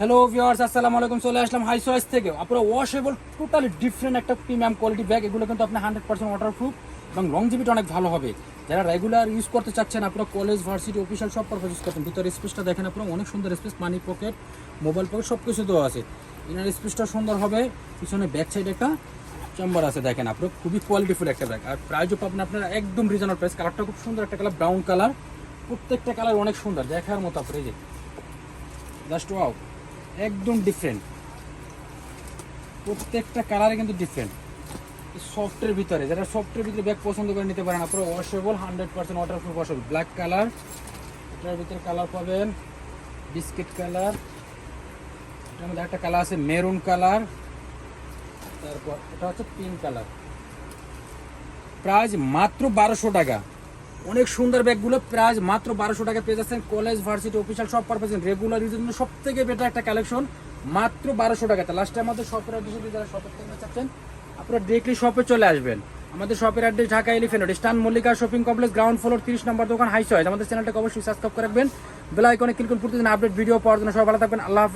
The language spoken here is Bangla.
হ্যালো ভিউয়ার্স আসসালামু আলাইকুম, চলে আসলাম হাই চয়েস থেকে আপনারা ওয়াশেবল টোটালি ডিফারেন্ট একটা প্রিমিয়াম কোয়ালিটি ব্যাগ এগুলো কিন্তু আপনি হান্ড্রেড পার্সেন্ট ওয়াটারপ্রুফ এবং লং লংজিভিটি অনেক ভালো হবে। যারা রেগুলার ইউজ করতে চাচ্ছেন, আপনারা কলেজ ভার্সিটি অফিসিয়াল সব পারপাস ইউজ করতেন ভিতরে স্পেসটা দেখেন আপনারা, অনেক সুন্দর space money pocket mobile pocket সব কিছু দেওয়া আছে। ইনার স্পেসটা সুন্দর হবে, পিছনে ব্যাক সাইড একটা চেম্বার আছে, দেখেন আপনার, খুবই কোয়ালিটিফুল একটা ব্যাগ আর প্রাইসও পাবেন আপনারা একদম রিজনেবল প্রাইস কালারটা খুব সুন্দর একটা কালার ব্রাউন কালার প্রত্যেকটা কালার অনেক সুন্দর, দেখার মতো আপনার এই যে জাস্ট ওয়াও একদম ডিফারেন্ট প্রত্যেকটা কালারে কিন্তু ডিফারেন্ট সফটের ভিতরে, যারা সফটের ভিতরে ব্যাগ পছন্দ করে নিতে পারেন, আপনারা washable hundred percent water waterproof washable black colour এটার ভিতরে কালার পাবেন বিস্কিট কালার এটার মধ্যে একটা কালার আছে মেরুন কালার তারপর এটা হচ্ছে পিঙ্ক কালার প্রাইস মাত্র বারোশো টাকা। অনেক সুন্দর ব্যাগগুলো, প্রাইস মাত্র বারোশো টাকা পেয়ে যাচ্ছেন। কলেজ, ভার্সিটি অফিসিয়াল সব পারপাস রেগুলার ইউজের জন্য সব থেকে বেটার একটা কালেকশন মাত্র বারোশো টাকাতে। লাস্টে আমাদের শপের অ্যাড্রেস যারা শপের থেকে চাচ্ছেন আপনারা ডিরেক্টলি শপে চলে আসবেন। আমাদের শপের অ্যাড্রেস ঢাকা এলিফেন্ট স্টান Mallika shopping complex ground floor তিরিশ নম্বর দোকান হাই চয়েস আমাদের চ্যানেলটাকে অবশ্যই সাবস্ক্রাইব করে রাখবেন। বেল আইকনে ক্লিক করুন প্রতিদিন আপডেট ভিডিও পাওয়ার জন্য সবাই ভালো থাকবেন। আল্লাহ।